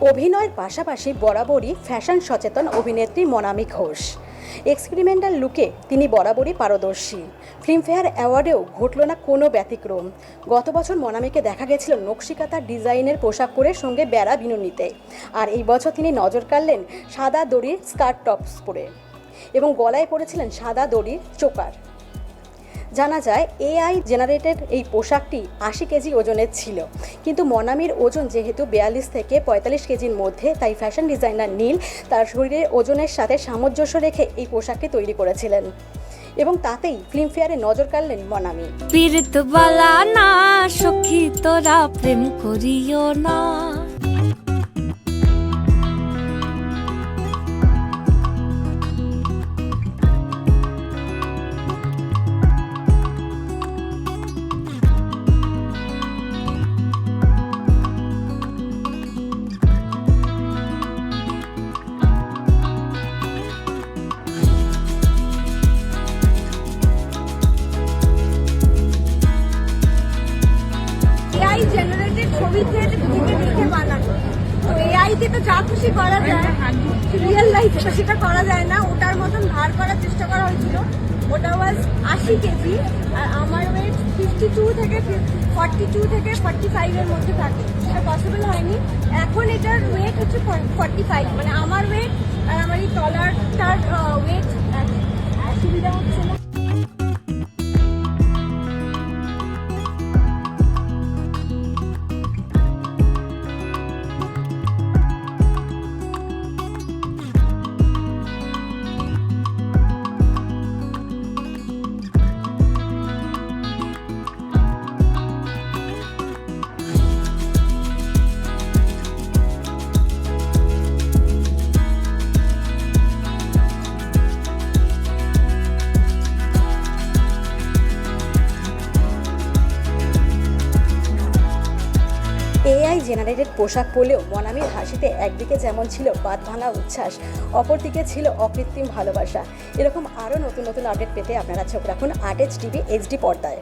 অভিনয়ের পাশাপাশি বরাবরই ফ্যাশন সচেতন অভিনেত্রী মনামি ঘোষ। এক্সপেরিমেন্টাল লুকে তিনি বরাবরই পারদর্শী। ফিল্মফেয়ার অ্যাওয়ার্ডেও ঘটল না কোনো ব্যতিক্রম। গত বছর মনামিকে দেখা গেছিল নকশিকাতার ডিজাইনের পোশাক পরে সঙ্গে বেড়া বিনুনিতে। আর এই বছর তিনি নজর কাড়লেন সাদা দড়ির স্কার্ট টপস পরে। এবং গলায় পরেছিলেন সাদা দড়ির চোকার। জানা যায় এআই জেনারেটেড এই পোশাকটি আশি কেজি ওজনের ছিল। কিন্তু মনামির ওজন যেহেতু বিয়াল্লিশ থেকে পঁয়তাল্লিশ কেজির মধ্যে, তাই ফ্যাশন ডিজাইনার নীল তার শরীরের ওজনের সাথে সামঞ্জস্য রেখে এই পোশাকটি তৈরি করেছিলেন। এবং তাতেই ফিল্মফেয়ারে নজর কাড়লেন মনামি। না, সখী তোরা প্রেম করিও না। তে যা খুশি করা যায়। রিয়েল লাইফে সেটা করা যায় না। ওটার মতন ধার করার চেষ্টা করা হয়েছিল। ওটা ওয়াজ আশি কেজি, আর আমার ওয়েট ফিফটি টু থেকে ফর্টি টু থেকে ফর্টি ফাইভের মধ্যে থাকে। সেটা পসিবল হয়নি। এখন এটার ওয়েট হচ্ছে ফর্টি ফাইভ মানে আমার ওয়েট আর আমার এই টলারটার এআই জেনারেটেড পোশাক পরলেও মনামির হাসিতে একদিকে যেমন ছিল বাদ ভাঙা উচ্ছ্বাস, অপরদিকে ছিল অকৃত্রিম ভালোবাসা। এরকম আরও নতুন নতুন আপডেট পেতে আপনারা চোখ রাখুন আর্ট এইচ টিভি এইচডি পর্দায়।